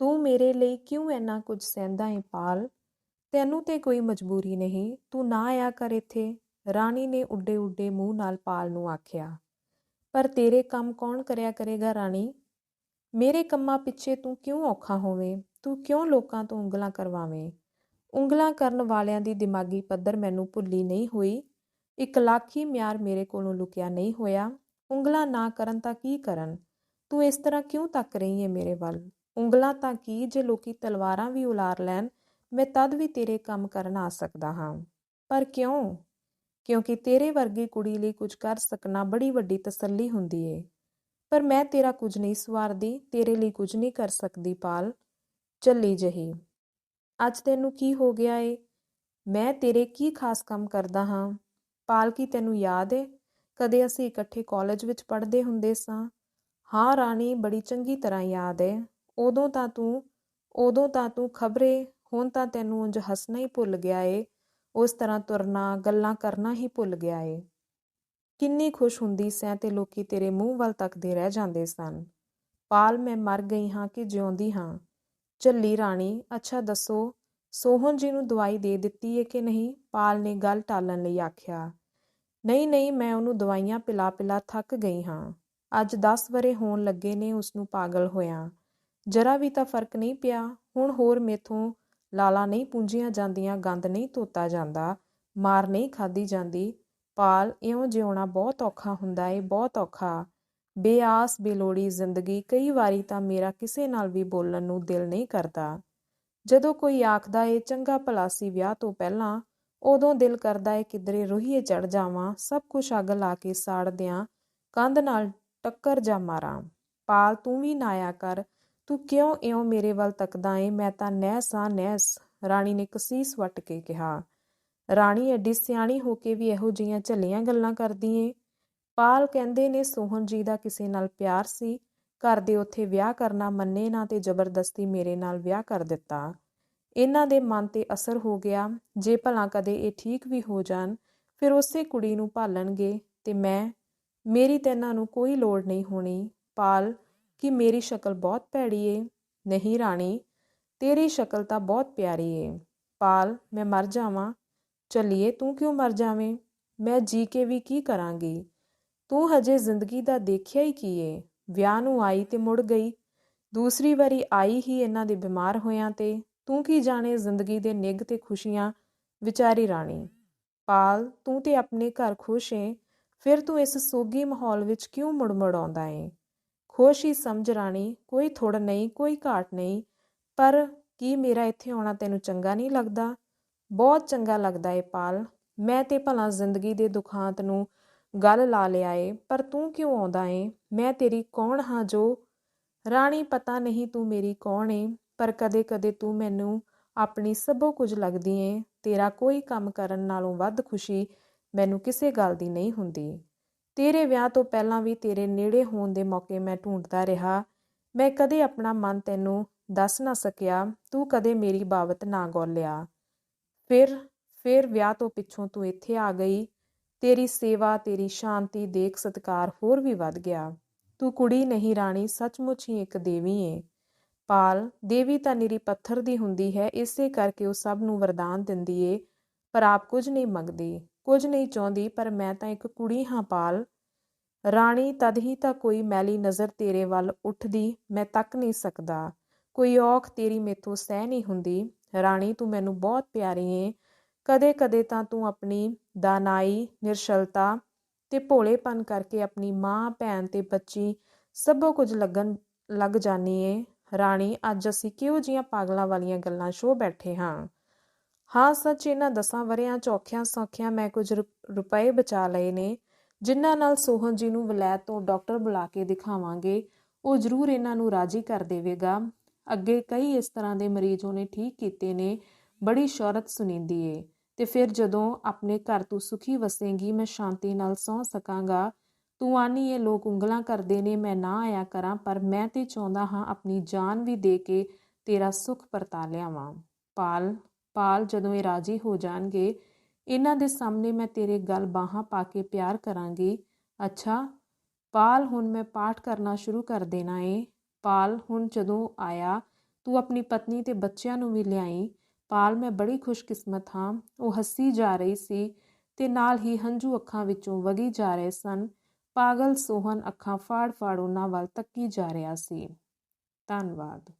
ਤੂੰ ਮੇਰੇ ਲਈ ਕਿਉਂ ਇੰਨਾ ਕੁਝ ਸਹਿੰਦਾ ਏ ਪਾਲ? ਤੈਨੂੰ ਤੇ ਕੋਈ ਮਜਬੂਰੀ ਨਹੀਂ, ਤੂੰ ਨਾ ਆਇਆ ਕਰ ਇੱਥੇ। ਰਾਣੀ ਨੇ ਉੱਡੇ ਉੱਡੇ ਮੂੰਹ ਨਾਲ ਪਾਲ ਨੂੰ ਆਖਿਆ, ਪਰ ਤੇਰੇ ਕੰਮ ਕੌਣ ਕਰਿਆ ਕਰੇਗਾ ਰਾਣੀ? ਮੇਰੇ ਕੰਮਾਂ ਪਿੱਛੇ ਤੂੰ ਕਿਉਂ ਔਖਾ ਹੋਵੇਂ? ਤੂੰ ਕਿਉਂ ਲੋਕਾਂ ਤੋਂ ਉਂਗਲਾਂ ਕਰਵਾਵੇਂ? ਉਂਗਲਾਂ ਕਰਨ ਵਾਲਿਆਂ ਦੀ ਦਿਮਾਗੀ ਪੱਧਰ ਮੈਨੂੰ ਭੁੱਲੀ ਨਹੀਂ ਹੋਈ। ਇੱਕ ਲੱਖੀ ਮਿਆਰ ਮੇਰੇ ਕੋਲੋਂ ਲੁਕਿਆ ਨਹੀਂ ਹੋਇਆ। ਉਂਗਲਾਂ ਨਾ ਕਰਨ ਤਾਂ ਕੀ ਕਰਨ? ਤੂੰ ਇਸ ਤਰ੍ਹਾਂ ਕਿਉਂ ਤੱਕ ਰਹੀ ਹੈ ਮੇਰੇ ਵੱਲ? ਉਂਗਲਾਂ ਤਾਂ ਕੀ ਜੇ ਲੋਕੀ ਤਲਵਾਰਾਂ ਵੀ ਉਲਾਰ ਲੈਣ, ਮੈਂ ਤਦ ਵੀ ਤੇਰੇ ਕੰਮ ਕਰਨ ਆ ਸਕਦਾ ਹਾਂ। ਪਰ ਕਿਉਂ? ਕਿਉਂਕਿ ਤੇਰੇ ਵਰਗੀ ਕੁੜੀ ਲਈ ਕੁਝ ਕਰ ਸਕਣਾ ਬੜੀ ਵੱਡੀ ਤਸੱਲੀ ਹੁੰਦੀ ਏ। ਪਰ ਮੈਂ ਤੇਰਾ ਕੁਝ ਨਹੀਂ ਸਵਾਰਦੀ, ਤੇਰੇ ਲਈ ਕੁਝ ਨਹੀਂ ਕਰ ਸਕਦੀ ਪਾਲ। ਚੱਲੀ ਜਹੀ। ਅੱਜ ਤੈਨੂੰ ਕੀ ਹੋ ਗਿਆ ਏ? ਮੈਂ ਤੇਰੇ ਕੀ ਖਾਸ ਕੰਮ ਕਰਦਾ ਹਾਂ? ਪਾਲ ਕੀ ਤੈਨੂੰ ਯਾਦ ਏ? ਕਦੇ ਅਸੀਂ ਇਕੱਠੇ ਕਾਲਜ ਵਿੱਚ ਪੜ੍ਹਦੇ ਹੁੰਦੇ ਸਾਂ? ਹਾਂ ਰਾਣੀ, ਬੜੀ ਚੰਗੀ ਤਰ੍ਹਾਂ ਯਾਦ ਏ। ਉਦੋਂ ਤਾਂ ਤੂੰ, ਉਦੋਂ ਤਾਂ ਤੂੰ ਖਬਰੇ, ਹੁਣ ਤਾਂ ਤੈਨੂੰ ਉਂਝ ਹੱਸਣਾ ਹੀ ਭੁੱਲ ਗਿਆ ਏ। ਉਸ ਤਰ੍ਹਾਂ ਤੁਰਨਾ, ਗੱਲਾਂ ਕਰਨਾ ਹੀ ਭੁੱਲ ਗਿਆ ਏ। ਕਿੰਨੀ ਖੁਸ਼ ਹੁੰਦੀ ਸੈਂ ਤੇ ਲੋਕੀ ਤੇਰੇ ਮੂੰਹ ਵੱਲ ਤੱਕਦੇ ਰਹਿ ਜਾਂਦੇ ਸਨ। ਪਾਲ ਮੈਂ ਮਰ ਗਈ ਹਾਂ ਕਿ ਜਿਉਂਦੀ ਹਾਂ। ਝੱਲੀ ਰਾਣੀ, ਅੱਛਾ ਦੱਸੋ ਸੋਹਨ ਜੀ ਨੂੰ ਦਵਾਈ ਦੇ ਦਿੱਤੀ ਏ ਕਿ ਨਹੀਂ? ਪਾਲ ਨੇ ਗੱਲ ਟਾਲਣ ਲਈ ਆਖਿਆ। ਨਹੀਂ ਨਹੀਂ, ਮੈਂ ਉਹਨੂੰ ਦਵਾਈਆਂ ਪਿਲਾ ਪਿਲਾ ਥੱਕ ਗਈ ਹਾਂ। ਅੱਜ 10 ਵਰੇ ਹੋਣ ਲੱਗੇ ਨੇ ਉਸ ਨੂੰ ਪਾਗਲ ਹੋਇਆ। ਜਰਾ ਵੀ ਤਾਂ ਫ਼ਰਕ ਨਹੀਂ ਪਿਆ। ਹੁਣ ਹੋਰ ਮੇਥੋਂ ਲਾਲਾ ਨਹੀਂ ਪੂੰਜੀਆਂ ਜਾਂਦੀਆਂ, ਗੰਦ ਨਹੀਂ ਧੋਤਾ ਜਾਂਦਾ, ਮਾਰ ਨਹੀਂ ਖਾਦੀ ਜਾਂਦੀ। ਪਾਲ ਇਉਂ ਜਿਉਣਾ ਬਹੁਤ ਔਖਾ ਹੁੰਦਾ ਏ, ਬਹੁਤ ਔਖਾ। ਬੇਆਸ, ਬੇਲੋੜੀ ਜ਼ਿੰਦਗੀ ਕਈ ਵਾਰੀ ਤਾਂ ਮੇਰਾ ਕਿਸੇ ਨਾਲ ਵੀ ਬੋਲਣ ਨੂੰ ਦਿਲ ਨਹੀਂ ਕਰਦਾ। ਜਦੋਂ ਕੋਈ ਆਖਦਾ ਏ, ਚੰਗਾ ਭਲਾਸੀ ਵਿਆਹ ਤੋਂ ਪਹਿਲਾਂ, ਉਦੋਂ ਦਿਲ ਕਰਦਾ ਏ ਕਿਧਰੇ ਰੋਹੀਏ ਚੜ ਜਾਵਾਂ, ਸਭ ਕੁਝ ਅੱਗ ਲਾ ਕੇ ਸਾੜ ਦਿਆਂ, ਕੰਧ ਨਾਲ ਟੱਕਰ ਜਾ ਮਾਰਾਂ। ਪਾਲ, ਤੂੰ ਵੀ ਨਾ ਕਰ ਤੂੰ ਕਿਉਂ ਇਉਂ ਮੇਰੇ ਵੱਲ ਤੱਕਦਾ ਏ? ਮੈਂ ਤਾਂ ਨਹਿਸ ਆ ਨਹਿਸ ਰਾਣੀ ਨੇ ਕਸੀਸ ਵੱਟ ਕੇ ਕਿਹਾ। ਰਾਣੀ ਐਡੀ ਸਿਆਣੀ ਹੋ ਕੇ ਵੀ ਇਹੋ ਜੀਆਂ ਝੱਲੀਆਂ ਗੱਲਾਂ ਕਰਦੀ ਏ। ਪਾਲ ਕਹਿੰਦੇ ਨੇ ਸੋਹਣ ਜੀ ਦਾ ਕਿਸੇ ਨਾਲ ਪਿਆਰ ਸੀ। ਘਰ ਦੇ ਉੱਥੇ ਵਿਆਹ ਕਰਨਾ ਮੰਨੇ ਨਾ ਤੇ ਜ਼ਬਰਦਸਤੀ ਮੇਰੇ ਨਾਲ ਵਿਆਹ ਕਰ ਦਿੱਤਾ। ਇਹਨਾਂ ਦੇ ਮਨ ਤੇ ਅਸਰ ਹੋ ਗਿਆ। ਜੇ ਭਲਾ ਕਦੇ ਇਹ ਠੀਕ ਵੀ ਹੋ ਜਾਣ, ਫਿਰ ਉਸੇ ਕੁੜੀ ਨੂੰ ਭਾਲਣਗੇ ਤੇ ਮੈਂ, ਮੇਰੀ ਤੇ ਇਹਨਾਂ ਨੂੰ ਕੋਈ ਲੋੜ ਨਹੀਂ ਹੋਣੀ। ਪਾਲ ਕਿ ਮੇਰੀ ਸ਼ਕਲ ਬਹੁਤ ਭੈੜੀ ਏ, ਨਹੀਂ ਰਾਣੀ, ਤੇਰੀ ਸ਼ਕਲ ਤਾਂ ਬਹੁਤ ਪਿਆਰੀ ਏ। ਪਾਲ, ਮੈਂ ਮਰ ਜਾਵਾਂ। ਚੱਲੀਏ, ਤੂੰ ਕਿਉਂ ਮਰ ਜਾਵੇਂ? ਮੈਂ ਜੀ ਕੇ ਵੀ ਕੀ ਕਰਾਂਗੀ? ਤੂੰ ਹਜੇ ਜ਼ਿੰਦਗੀ ਦਾ ਦੇਖਿਆ ਹੀ ਕੀ ਏ? ਵਿਆਹ ਨੂੰ ਆਈ ਤੇ ਮੁੜ ਗਈ। ਦੂਸਰੀ ਵਾਰੀ ਆਈ ਹੀ ਇਹਨਾਂ ਦੇ ਬਿਮਾਰ ਹੋਇਆਂ ਤੇ। ਤੂੰ ਕੀ ਜਾਣੇ ਜ਼ਿੰਦਗੀ ਦੇ ਨਿੱਘ ਤੇ ਖੁਸ਼ੀਆਂ? ਵਿਚਾਰੀ ਰਾਣੀ। ਪਾਲ, ਤੂੰ ਤੇ ਆਪਣੇ ਘਰ ਖੁਸ਼ ਏ। ਫਿਰ ਤੂੰ ਇਸ ਸੋਗੀ ਮਾਹੌਲ ਵਿੱਚ ਕਿਉਂ ਮੁੜ-ਮੁੜ ਆਉਂਦਾ ਏ? ਖੁਸ਼ ਹੀ ਸਮਝ ਰਾਣੀ, ਕੋਈ ਥੋੜ ਨਹੀਂ, ਕੋਈ ਘਾਟ ਨਹੀਂ, ਪਰ ਕੀ ਮੇਰਾ ਇੱਥੇ ਆਉਣਾ ਤੈਨੂੰ ਚੰਗਾ ਨਹੀਂ ਲੱਗਦਾ? ਬਹੁਤ ਚੰਗਾ ਲੱਗਦਾ ਏ ਪਾਲ। ਮੈਂ ਤੇ ਭਲਾ ਜ਼ਿੰਦਗੀ ਦੇ ਦੁਖਾਂਤ ਨੂੰ ਗੱਲ ਲਾ ਲਿਆ ਏ, ਪਰ ਤੂੰ ਕਿਉਂ ਆਉਂਦਾ ਏ? ਮੈਂ ਤੇਰੀ ਕੌਣ ਹਾਂ ਜੋ? ਰਾਣੀ, ਪਤਾ ਨਹੀਂ ਤੂੰ ਮੇਰੀ ਕੌਣ ਏ, ਪਰ ਕਦੇ-ਕਦੇ ਤੂੰ ਮੈਨੂੰ ਆਪਣੀ ਸਭੋ ਕੁਝ ਲੱਗਦੀ ਏ। ਤੇਰਾ ਕੋਈ ਕੰਮ ਕਰਨ ਨਾਲੋਂ ਵੱਧ ਖੁਸ਼ੀ ਮੈਨੂੰ ਕਿਸੇ ਗੱਲ ਦੀ ਨਹੀਂ ਹੁੰਦੀ। ਤੇਰੇ ਵਿਆਹ ਤੋਂ ਪਹਿਲਾਂ ਵੀ ਤੇਰੇ ਨੇੜੇ ਹੋਣ ਦੇ ਮੌਕੇ ਮੈਂ ਢੂੰਡਦਾ ਰਿਹਾ। ਮੈਂ ਕਦੇ ਆਪਣਾ ਮਨ ਤੈਨੂੰ ਦੱਸ ਨਾ ਸਕਿਆ, ਤੂੰ ਕਦੇ ਮੇਰੀ ਬਾਬਤ ਨਾ ਗੋਲਿਆ। ਫਿਰ ਫਿਰ ਵਿਆਹ ਤੋਂ ਪਿੱਛੋਂ ਤੂੰ ਇੱਥੇ ਆ ਗਈ। ਤੇਰੀ ਸੇਵਾ, ਤੇਰੀ ਸ਼ਾਂਤੀ, ਦੇਖ ਸਤਕਾਰ ਹੋਰ ਵੀ ਵੱਧ ਗਿਆ। ਤੂੰ ਕੁੜੀ ਨਹੀਂ ਰਾਣੀ, ਸੱਚਮੁੱਚ ਹੀ ਇੱਕ ਦੇਵੀ ਏ। ਪਾਲ, ਦੇਵੀ ਤਾਂ ਨਿਰੀ ਪੱਥਰ ਦੀ ਹੁੰਦੀ ਹੈ, ਇਸੇ ਕਰਕੇ ਉਹ ਸਭ ਨੂੰ ਵਰਦਾਨ ਦਿੰਦੀ ਏ, ਪਰ ਆਪ ਕੁਝ ਨਹੀਂ ਮੰਗਦੀ। ਕੁਝ ਨਹੀਂ ਚਾਹੁੰਦੀ, ਪਰ ਮੈਂ ਤਾਂ ਇੱਕ ਕੁੜੀ ਹਾਂ ਪਾਲ। ਰਾਣੀ, ਤਦ ਹੀ ਤਾਂ ਕੋਈ ਮੈਲੀ ਨਜ਼ਰ ਤੇਰੇ ਵੱਲ ਉੱਠਦੀ, ਮੈਂ ਤੱਕ ਨਹੀਂ ਸਕਦਾ। ਕੋਈ ਔਖ ਤੇਰੀ ਮੇਥੋਂ ਸਹਿ ਨਹੀਂ ਹੁੰਦੀ। ਰਾਣੀ, ਤੂੰ ਮੈਨੂੰ ਬਹੁਤ ਪਿਆਰੀ ਏ। ਕਦੇ-ਕਦੇ ਤਾਂ ਤੂੰ ਆਪਣੀ ਦਾਨਾਈ, ਨਿਰਸ਼ਲਤਾ ਤੇ ਭੋਲੇਪਨ ਕਰਕੇ ਆਪਣੀ ਮਾਂ, ਭੈਣ ਤੇ ਬੱਚੀ ਸਭੋ ਕੁਝ ਲੱਗਣ, ਲੱਗ ਜਾਨੀ ਏ। ਰਾਣੀ, ਅੱਜ ਅਸੀਂ ਕਿਉਂ ਜੀਆਂ ਪਾਗਲਾਂ ਵਾਲੀਆਂ ਗੱਲਾਂ ਸ਼ੋ ਬੈਠੇ ਹਾਂ? ਹਾਂ, ਸੱਚ ਇਹਨਾਂ ਦਸਾਂ ਵਰਿਆਂ ਚੌਖਿਆਂ ਸੌਖਿਆਂ ਮੈਂ ਕੁਝ ਰੁਪਏ ਬਚਾ ਲਏ ਨੇ, ਜਿਨ੍ਹਾਂ ਨਾਲ ਸੋਹਨ ਜੀ ਨੂੰ ਵਲੈਤ ਤੋਂ ਡਾਕਟਰ ਬੁਲਾ ਕੇ ਦਿਖਾਵਾਂਗੇ। ਉਹ ਜ਼ਰੂਰ ਇਹਨਾਂ ਨੂੰ ਰਾਜੀ ਕਰ ਦੇਵੇਗਾ। ਅੱਗੇ ਕਈ ਇਸ ਤਰ੍ਹਾਂ ਦੇ ਮਰੀਜ਼ ਉਹਨੇ ਠੀਕ ਕੀਤੇ ਨੇ, ਬੜੀ ਸ਼ੌਹਰਤ ਸੁਣੀਂਦੀ ਏ। ਤੇ ਫਿਰ ਜਦੋਂ ਆਪਣੇ ਘਰ ਤੂੰ ਸੁਖੀ ਵਸੇਂਗੀ, ਮੈਂ ਸ਼ਾਂਤੀ ਨਾਲ ਸੌ ਸਕਾਂਗਾ। ਤੂੰ ਆਨੀ ਇਹ ਲੋਕ ਉਂਗਲਾਂ ਕਰਦੇ ਨੇ, ਮੈਂ ਨਾ ਆਇਆ ਕਰਾਂ, ਪਰ ਮੈਂ ਤੇ ਚਾਹੁੰਦਾ ਹਾਂ ਆਪਣੀ ਜਾਨ ਵੀ ਦੇ ਕੇ ਤੇਰਾ ਸੁਖ ਪਰਤਾ ਲਿਆਵਾਂ। ਪਾਲ ਪਾਲ ਜਦੋਂ ਇਹ ਰਾਜੀ ਹੋ ਜਾਣਗੇ, ਇਹਨਾਂ ਦੇ ਸਾਹਮਣੇ ਮੈਂ ਤੇਰੇ ਗਲ ਬਾਹਾਂ ਪਾ ਕੇ ਪਿਆਰ ਕਰਾਂਗੀ। ਅੱਛਾ, ਪਾਲ ਹੁਣ ਮੈਂ ਪਾਠ ਕਰਨਾ ਸ਼ੁਰੂ ਕਰ ਦੇਣਾ ਏ। ਪਾਲ ਹੁਣ ਜਦੋਂ ਆਇਆ, ਤੂੰ ਆਪਣੀ ਪਤਨੀ ਤੇ ਬੱਚਿਆਂ ਨੂੰ ਵੀ ਲਿਆਈ। ਪਾਲ, ਮੈਂ ਬੜੀ ਖੁਸ਼ਕਿਸਮਤ ਹਾਂ। ਉਹ ਹੱਸੀ ਜਾ ਰਹੀ ਸੀ ਤੇ ਨਾਲ ਹੀ ਹੰਝੂ ਅੱਖਾਂ ਵਿੱਚੋਂ ਵਗੀ ਜਾ ਰਹੇ ਸਨ। ਪਾਗਲ ਸੋਹਨ ਅੱਖਾਂ ਫਾੜ ਫਾੜ ਉਹਨਾਂ ਵੱਲ ਤੱਕੀ ਜਾ ਰਿਹਾ ਸੀ। ਧੰਨਵਾਦ।